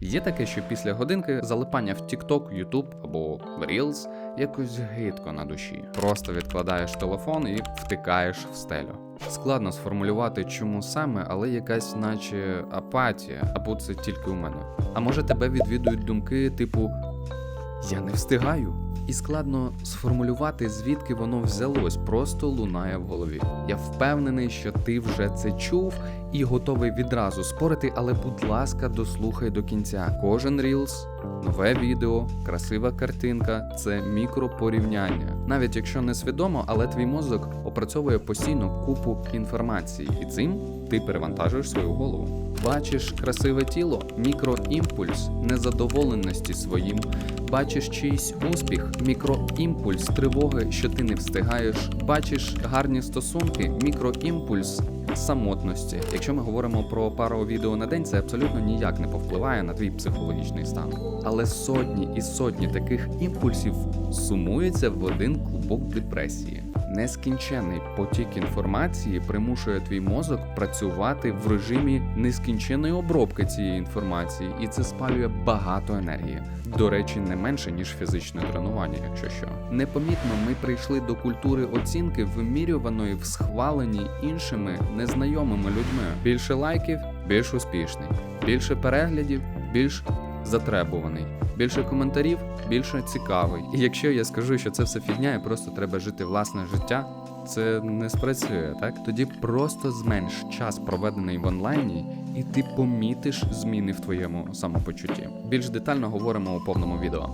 Є таке, що після годинки залипання в TikTok, YouTube або Reels якось гидко на душі. Просто відкладаєш телефон і втикаєш в стелю. Складно сформулювати, чому саме, але якась, наче апатія, або це тільки у мене. А може тебе відвідують думки, типу Я не встигаю. І складно сформулювати, звідки воно взялось, просто лунає в голові. Я впевнений, що ти вже це чув і готовий відразу спорити, але будь ласка, дослухай до кінця. Кожен рілс, нове відео, красива картинка це мікропорівняння. Навіть якщо не свідомо, але твій мозок опрацьовує постійно купу інформації, і цим ти перевантажуєш свою голову. Бачиш красиве тіло, мікроімпульс незадоволеності своїм. Бачиш чийсь успіх, мікроімпульс тривоги, що ти не встигаєш. Бачиш гарні стосунки, мікроімпульс самотності. Якщо ми говоримо про пару відео на день, це абсолютно ніяк не повпливає на твій психологічний стан. Але сотні і сотні таких імпульсів сумуються в один клубок депресії. Нескінченний потік інформації примушує твій мозок працювати в режимі нескінченної обробки цієї інформації, і це спалює багато енергії. До речі, не менше ніж фізичне тренування, якщо що. Непомітно ми прийшли до культури оцінки, вимірюваної в схваленні іншими незнайомими людьми. Більше лайків, більш успішний, більше переглядів, більш затребуваний. Більше коментарів, більше цікавий. І якщо я скажу, що це все фігня, і просто треба жити власне життя, це не спрацює, так? Тоді просто зменш час, проведений в онлайні, і ти помітиш зміни в твоєму самопочутті. Більш детально говоримо у повному відео.